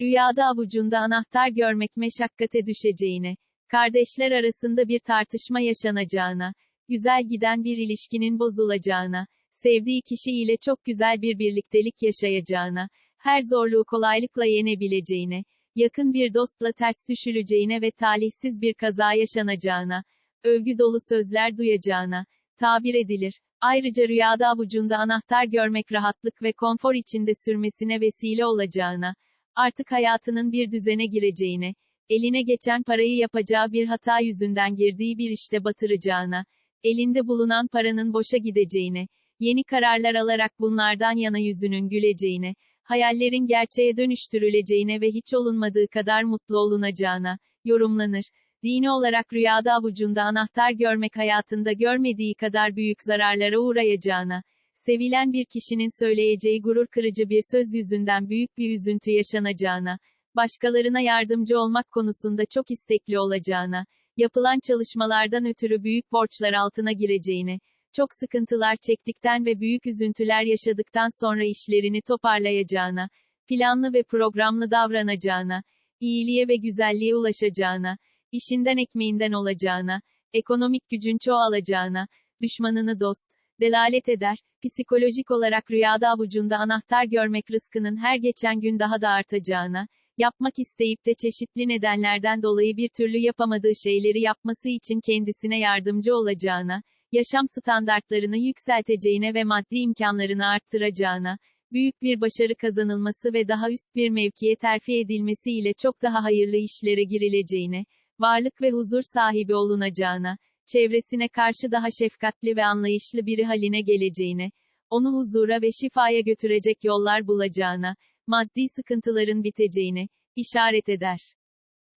Rüyada avucunda anahtar görmek meşakkate düşeceğine, kardeşler arasında bir tartışma yaşanacağına, güzel giden bir ilişkinin bozulacağına, sevdiği kişiyle çok güzel bir birliktelik yaşayacağına, her zorluğu kolaylıkla yenebileceğine, yakın bir dostla ters düşüleceğine ve talihsiz bir kaza yaşanacağına, övgü dolu sözler duyacağına, tabir edilir. Ayrıca rüyada avucunda anahtar görmek rahatlık ve konfor içinde sürmesine vesile olacağına, artık hayatının bir düzene gireceğine, eline geçen parayı yapacağı bir hata yüzünden girdiği bir işte batıracağına, elinde bulunan paranın boşa gideceğine, yeni kararlar alarak bunlardan yana yüzünün güleceğine, hayallerin gerçeğe dönüştürüleceğine ve hiç olunmadığı kadar mutlu olunacağına, yorumlanır. Dini olarak rüyada avucunda anahtar görmek hayatında görmediği kadar büyük zararlara uğrayacağına, sevilen bir kişinin söyleyeceği gurur kırıcı bir söz yüzünden büyük bir üzüntü yaşanacağına, başkalarına yardımcı olmak konusunda çok istekli olacağına, yapılan çalışmalardan ötürü büyük borçlar altına gireceğine, çok sıkıntılar çektikten ve büyük üzüntüler yaşadıktan sonra işlerini toparlayacağına, planlı ve programlı davranacağına, iyiliğe ve güzelliğe ulaşacağına, işinden ekmeğinden olacağına, ekonomik gücün çoğalacağına, düşmanını dost, delalet eder, psikolojik olarak rüyada avucunda anahtar görmek rızkının her geçen gün daha da artacağına, yapmak isteyip de çeşitli nedenlerden dolayı bir türlü yapamadığı şeyleri yapması için kendisine yardımcı olacağına, yaşam standartlarını yükselteceğine ve maddi imkanlarını arttıracağına, büyük bir başarı kazanılması ve daha üst bir mevkiye terfi edilmesi ile çok daha hayırlı işlere girileceğine, varlık ve huzur sahibi olunacağına, çevresine karşı daha şefkatli ve anlayışlı biri haline geleceğine, onu huzura ve şifaya götürecek yollar bulacağına, maddi sıkıntıların biteceğine, işaret eder.